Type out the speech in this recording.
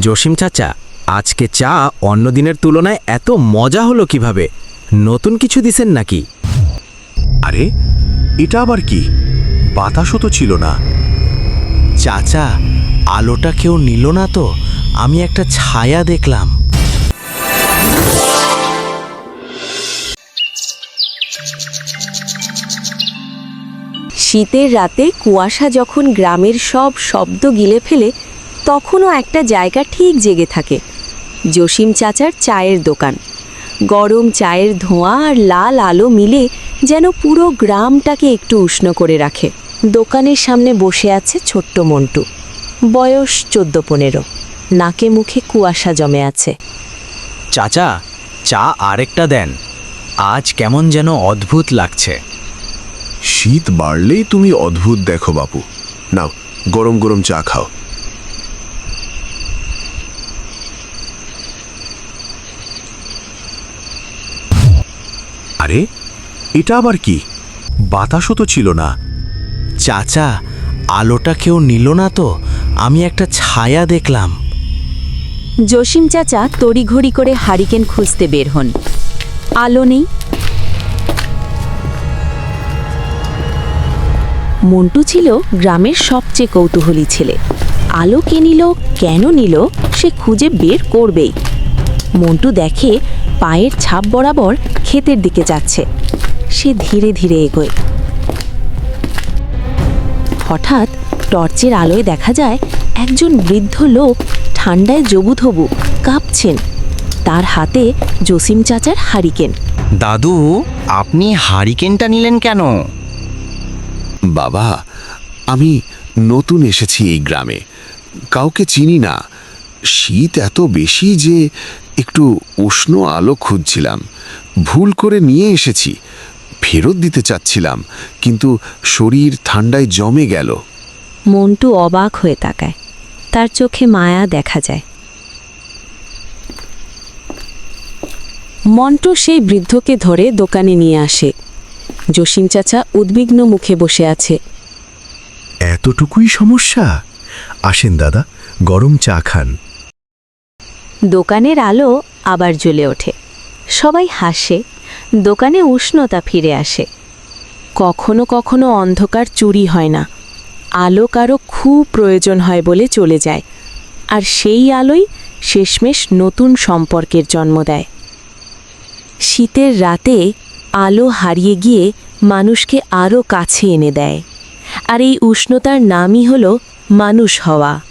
জসিম চাচা আজকে চা অন্য দিনের তুলনায় এত মজা হলো কীভাবে? নতুন কিছু দিছেন নাকি? আরে এটা আবার কি? বাতাসও তো ছিল না। চাচা আলোটা কেউ নিল না তো আমি একটা ছায়া দেখলাম। শীতের রাতে কুয়াশা যখন গ্রামের সব শব্দ গিলে ফেলে তখনও একটা জায়গা ঠিক জেগে থাকে। জসিম চাচার চায়ের দোকান। গরম চায়ের ধোঁয়া আর লাল আলো মিলে যেন পুরো গ্রামটাকে একটু উষ্ণ করে রাখে। দোকানের সামনে বসে আছে ছোট্ট মন্টু। বয়স চোদ্দ পনেরো। নাকে মুখে কুয়াশা জমে আছে। চাচা চা আরেকটা দেন। আজ কেমন যেন অদ্ভুত লাগছে। শীত বাড়লেই তুমি অদ্ভুত দেখো বাপু। নাও গরম গরম চা খাও। আরে, এটা আবার কি? বাতাসও তো ছিল না। চাচা, আলোটা কেউ নিল না তো, আমি একটা ছায়া দেখলাম। জসিম চাচা তড়িঘড়ি করে হারিকেন খুঁজতে বের হন। আলো নেই। মন্টু ছিল গ্রামের সবচেয়ে কৌতূহলী ছেলে। আলো কে নিল, কেন নিল, সে খুঁজে বের করবেই। মন্টু দেখে পায়ের ছাপ বরাবর ক্ষেতের দিকে যাচ্ছে। সে ধীরে ধীরে এগোয়। হঠাৎ টর্চের আলোয় দেখা যায় একজন বৃদ্ধ লোক ঠান্ডায় জবু জবুথবু কাঁপছেন। তার হাতে জসিম চাচার হারিকেন। দাদু আপনি হারিকেনটা নিলেন কেন? বাবা আমি নতুন এসেছি এই গ্রামে। কাউকে চিনি না। শীত এত বেশি যে একটু উষ্ণ আলো খুঁজছিলাম। ভুল করে নিয়ে এসেছি ফেরত দিতে চাচ্ছিলাম কিন্তু শরীর ঠান্ডায় জমে গেল। মন্টু অবাক হয়ে তাকায়। তার চোখে মায়া দেখা যায়। মন্টু সেই বৃদ্ধকে ধরে দোকানে নিয়ে আসে। জসিম চাচা উদ্বিগ্ন মুখে বসে আছে। এতটুকুই সমস্যা? আসেন দাদা। গরম চা খান। দোকানের আলো আবার জ্বলে ওঠে। সবাই হাসে, দোকানে উষ্ণতা ফিরে আসে। কখনো কখনো অন্ধকার চুরি হয় না। আলো কারও খুব প্রয়োজন হয় বলে চলে যায়। আর সেই আলোই শেষমেশ নতুন সম্পর্কের জন্ম দেয়। শীতের রাতে আলো হারিয়ে গিয়ে মানুষকে আরও কাছে এনে দেয়। আর এই উষ্ণতার নামই হলো মানুষ হওয়া।